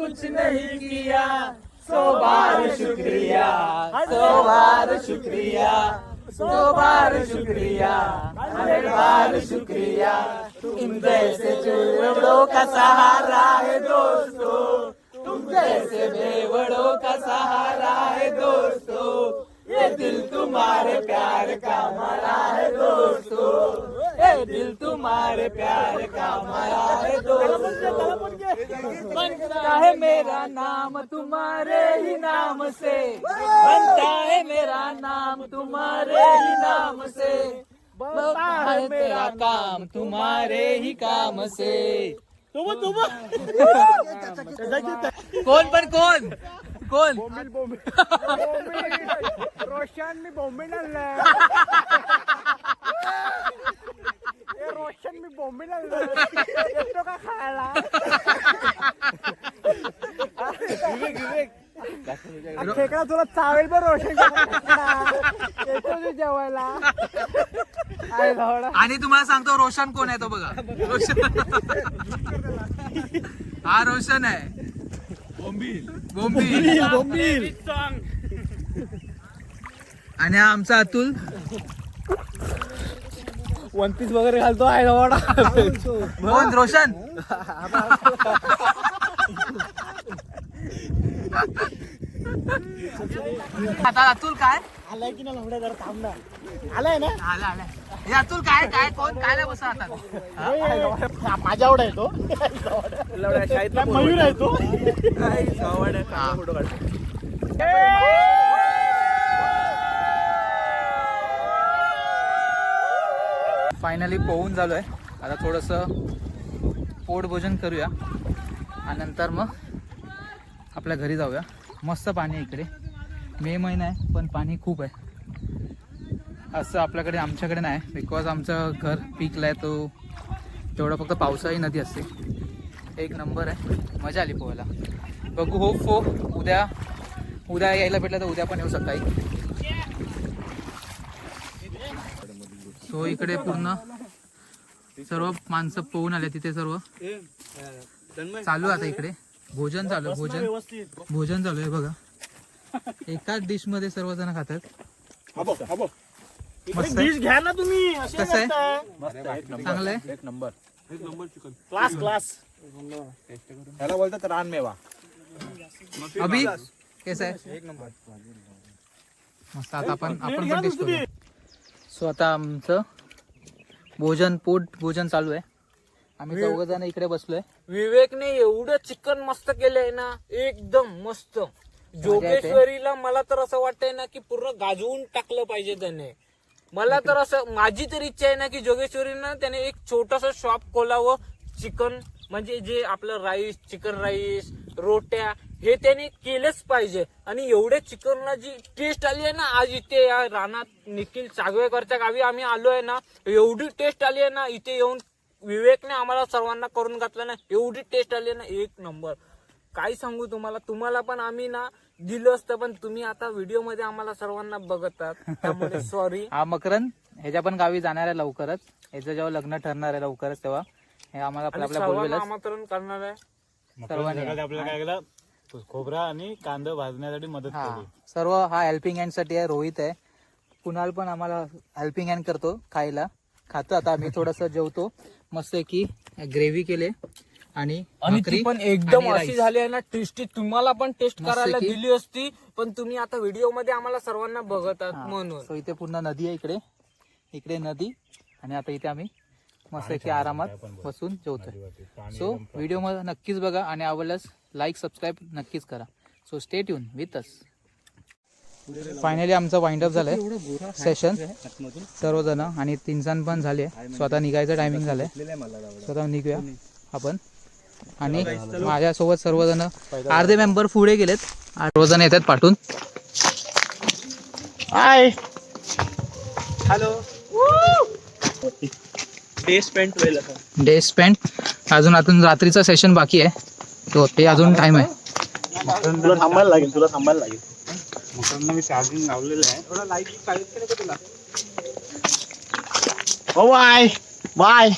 कुछ नहीं KIA so बार शुक्रिया सो बार शुक्रिया सो बार शुक्रिया हर बार शुक्रिया। तुम जैसे बेवड़ों का सहारा है दोस्तों तुम जैसे बेवड़ों का सहारा है दोस्तों ये दिल तुम्हारे प्यार का मारा है दोस्तों ये दिल तुम्हारे प्यार का मारा है दोस्तों। बनता है मेरा नाम तुम्हारे ही नाम से। बनता है मेरा नाम तुम्हारे ही नाम से। बनता है मेरा काम तुम्हारे ही काम से। तुम तुम कोण पण कोण कोण रोशन मी बॉम्बे आणलं रोशन मी बॉम्बे आणलं येतो का खायला? खेकडा तुला चावेल बरं रोशन जेवायला. आणि तुम्हाला सांगतो रोशन कोण आहे तो बघा. रोशन. हा रोशन आहे. बोंबील. आणि हा आमचा अतुल. वन पीस वगैरे घालतो आहे कोण? रोशन. आता अतुल काय? आलाय की ना लवड्या जरा थांब ना आलाय ना? आला आला. हे अतुल काय काय कोण काय बसा आता? माझ्या आवडा आहे तो. मयूर आहे तो. फायनली पोहून झालो आहे आता थोडंसं पोट भोजन करूया. आणि नंतर मग आपल्या घरी जाऊया. मस्त पाणी आहे इकडे. मे महिना आहे पण पाणी खूप आहे. असं आपल्याकडे आमच्याकडे नाही. बिकॉज आमचं घर पिकलं आहे तो तेवढं फक्त पावसाळी नदी असते. एक नंबर आहे. मजा आली पोहायला. बघू होप फो उद्या उद्या यायला भेटलं तर उद्या पण येऊ सकाळी सो इकडे पूर्ण सर्व माणसं पोहून आले तिथे सर्व. चालू आहे आता इकडे. भोजन चालू आहे, भोजन. भोजन चालू आहे बघा. एकाच डिशमध्ये सर्वजण खातात. मस्त. आहे. डिश घ्या ना तुम्ही कसं आहे? आहे चांगलं आहे? क्लास क्लास त्याला बोलतात रानमेवा अभि कैसा आहे मस्त आता आपण आपण पण टेस्ट करू सो आता आमचं भोजन पोट भोजन चालू आहे. आम्ही चौघ जण इकडे बसलोय. विवेकने एवढं चिकन मस्त केलंय ना एकदम मस्त. जोगेश्वरीला मला तर असं वाटतंय ना की पूर्ण गाजवून टाकलं पाहिजे त्याने. मला तर असं माझी तर इच्छा आहे ना की जोगेश्वरीनं त्याने एक छोटस शॉप खोलावं चिकन म्हणजे जे आपलं राईस चिकन राईस रोट्या हे त्याने केलंच पाहिजे. आणि एवढे चिकनला जी टेस्ट आली आहे ना आज इथे या रानात निखिल चागवेकरच्या गावी आम्ही आलोय ना एवढी टेस्ट आली आहे ना इथे येऊन विवेकने आम्हाला सर्वांना करून घातलं ना एवढी टेस्ट आली ना एक नंबर काय सांगू तुम्हाला? तुम्हाला पण आम्ही ना दिलं असतं पण तुम्ही आता व्हिडिओमध्ये आम्हाला सर्वांना बघतात. त्यामुळे सॉरी हा मकरन ह्याच्या पण गावी जाणार आहे लवकरच. ह्याचं जेव्हा लग्न ठरणार आहे लवकरच तेव्हा. हे आम्हाला आपल्या आपल्या सर्वांना बोलवेलच. आमंत्रण करणार आहे. सर्वांनी. आपल्याला काय केलं? खोबरा आणि कांदा भाजण्यासाठी मदत हा. केली. सर्व हा हेल्पिंग हँडसाठी आहे रोहित आहे. कुणाल पण आम्हाला हेल्पिंग हँड करतो खायला. खातो आता आम्ही थोडस जेवतो. मस्त की ग्रेव्ही केले आणि आणि भाकरी ती पण एकदम आणि अशी rice. झाली आहे ना टेस्टी तुम्हाला पण टेस्ट मस्त करायला की. दिली असती पण तुम्ही आता व्हिडिओमध्ये आम्हाला सर्वांना बघतात हा. म्हणून. So इथे पूर्ण नदी आहे इकडे. इकडे नदी आणि आता इथे आम्ही मस्त की आरामात बसून जेवतोय. सो व्हिडिओमध्ये नक्कीच बघा आणि आवडल्यास लाईक सबस्क्राईब नक्कीच करा. So stay tune with us finally आमचं वाइंड अप झालंय. सेशन सर्वजण आणि तीन जण पण झाले. सो आता निघायचं टायमिंग झालंय. सो आता निघूया आपण. आणि माझ्यासोबत सर्वजण अर्धे मेंबर पुढे गेलेत. सर्वजण येतात पाठवून hi hello day spent well day spend अजून अजून रात्रीचं सेशन बाकी आहे. तो ते अजून टाइम आहे. तुला थांबायला लागेल तुला थांबायला लागेल. मकरांना मी चार्जिंग लावलेलं आहे. थोडा लाइट पाहिजे तुला? हो बाय बाय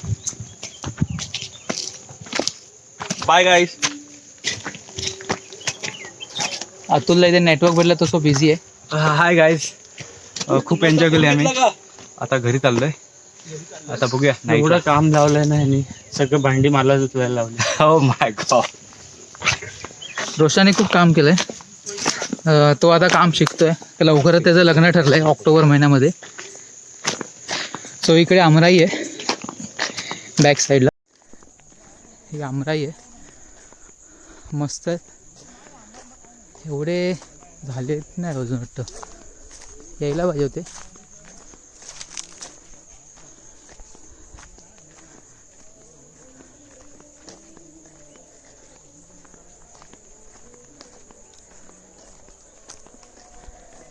बाय गाईस अतुलला इथे नेटवर्क भेटलं तो सो बिझी आहे. हाय गाईज खूप एन्जॉय केले आम्ही. आता घरी चाललोय. आता बघूया. एवढं काम लावलंय ना ह्यांनी सगळं भांडी मला उचलायला लावली. हो माय गॉड रोशाने खूप काम केलंय. तो आता काम शिकतोय. लवकरच त्याचं लग्न ठरलंय ऑक्टोबर महिन्यामध्ये. सो इकडे आमराई आहे. बॅक साईडला ही आमराई आहे. मस्त एवढे झाले नाही अजून वाटतं. यायला पाहिजे होते.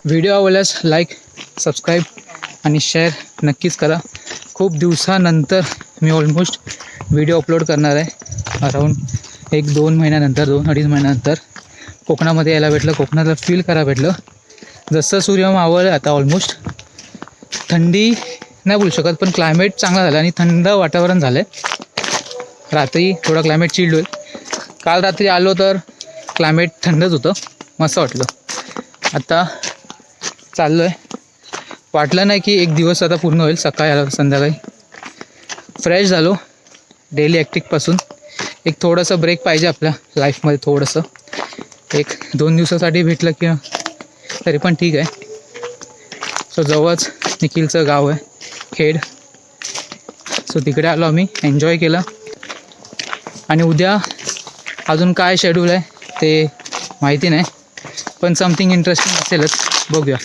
व्हिडिओ आवडल्यास लाईक सबस्क्राईब आणि शेअर नक्कीच करा. खूप दिवसानंतर मी ऑलमोस्ट व्हिडिओ अपलोड करणार आहे. अराऊंड एक दोन महिन्यानंतर दोन अडीच महिन्यानंतर कोकणामध्ये यायला भेटलं कोकणाला फील करा भेटलं. जसं सूर्य मावळ आता ऑलमोस्ट थंडी नाही बोलू शकत पण क्लायमेट चांगला झालं आणि थंड वातावरण झालं आहे रात्री थोडं क्लायमेट चिल्ड होईल. काल रात्री आलो तर क्लायमेट थंडच होतं मस्त वाटलं. आता चाललो आहे वाटलं नाही की एक दिवस आता पूर्ण होईल सकाळी आलो संध्याकाळी. फ्रेश झालो डेली ॲक्टिकपासून एक थोडंसं ब्रेक पाहिजे आपल्या लाईफमध्ये थोडंसं. एक दोन दिवसासाठी भेटलं की तरी पण ठीक आहे. सो जवळच निखिलचं गाव आहे खेड. सो तिकडे आलो आम्ही एन्जॉय केलं. आणि उद्या अजून काय शेड्यूल आहे ते माहिती नाही पण समथिंग इंटरेस्टिंग असेलच. बघूया.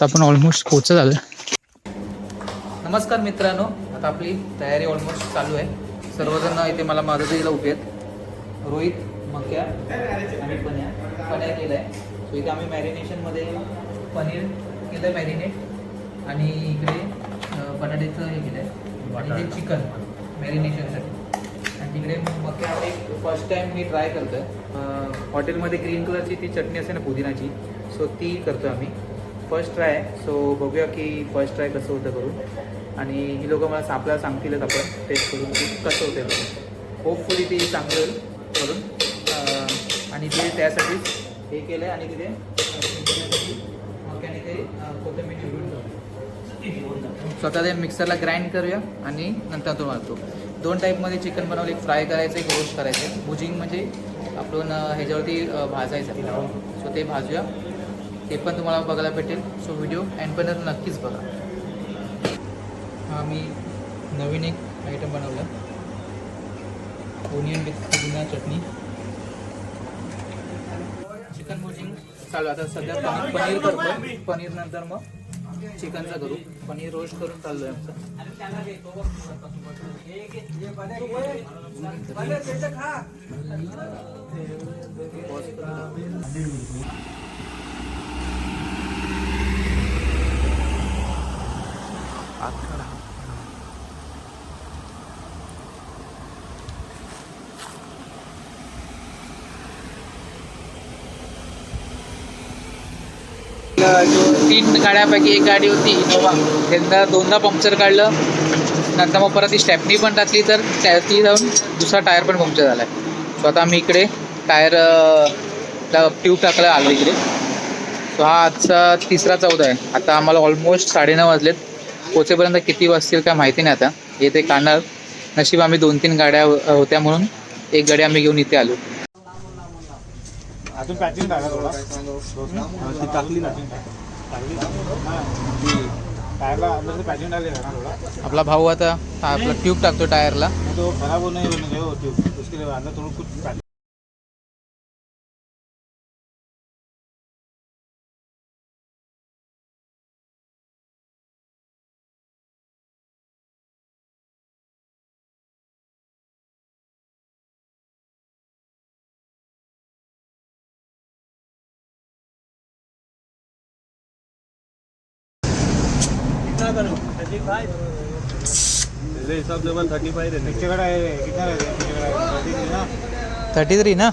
आता आपण ऑलमोस्ट पोचत आलो. नमस्कार मित्रांनो आता आपली तयारी ऑलमोस्ट चालू आहे. सर्वजण इथे मला मदतीला उभे आहेत. रोहित मक्या आणि पन्या. पन्या केलं आहे सो इथे आम्ही मॅरिनेशनमध्ये पनीर केलं आहे मॅरिनेट आणि इकडे बटाट्याचं हे केलं आहे आणि ते चिकन मॅरिनेशनसाठी आणि तिकडे मक्या एक फर्स्ट टाईम मी ट्राय करतो आहे हॉटेलमध्ये ग्रीन कलरची ती चटणी असते ना पुदिनाची. सो ती करतो आम्ही. फर्स्ट ट्राय आहे. सो बघूया की फर्स्ट ट्राय कसं होतं करून. आणि ही लोकं मला आपल्याला सांगतीलच आपण टेस्ट करून की कसं होतं करून होपफुली ती चांगलं होईल करून. आणि ते त्यासाठीच हे केलं आहे आणि तिथे कोथिंबीर स्वतः ते मिक्सरला ग्राइंड करूया आणि नंतर तो मारतो दोन टाईपमध्ये चिकन बनवलं एक फ्राय करायचं एक रोस्ट करायचं. भुजिंग म्हणजे आपण ह्याच्यावरती भाजायचं. सो ते भाजूया. ते पण तुम्हाला बघायला भेटेल. सो व्हिडिओ एंडपर्यंत नक्कीच बघा. हा मी नवीन एक आयटम बनवला. ओनियन विथ पुदिना चटणी. चिकन भुजिंग चालू आहे. आता सध्या पनीर पनीर करतो पनीर नंतर मग चिकनचा करू. पनीर रोस्ट करून चाललो आहे आमचं तीन गाड्यापैकी एक गाडी होती. इनोवा त्यांना दोनदा पंक्चर काढलं. नंतर मग परत ती स्टॅपनी पण टाकली तर त्या ती जाऊन दुसरा टायर पण पंक्चर झाला आहे सो आता आम्ही इकडे टायर ट्यूब टाकायला आलो इकडे. सो हा आजचा तिसरा चौदा आहे. आता आम्हाला ऑलमोस्ट साडेनऊ वाजलेत. पोचेपर्यंत किती वाजतील काय माहिती नाही आता. येथे काढणार. नशीब आम्ही दोन तीन गाड्या होत्या म्हणून एक गाडी आम्ही घेऊन इथे आलो. अजून पॅकिंग टाका थोडा. ती टाकली ना. टाकली? टायरला अंदर पॅकिंग डाले ना थोड़ा. आपला भाऊ आता आपला ट्यूब टाकतो टायरला. तो खराब होने नहीं हो ट्यूब उसके लिए अंदर थोड़ा कुछ कितना करूँ. थर्टी फाइव मेरे हिसाब से थर्टी फाइव है नीचे कड़ा है कितना है नीचे कड़ा है थर्टी थ्री ना? थर्टी थ्री ना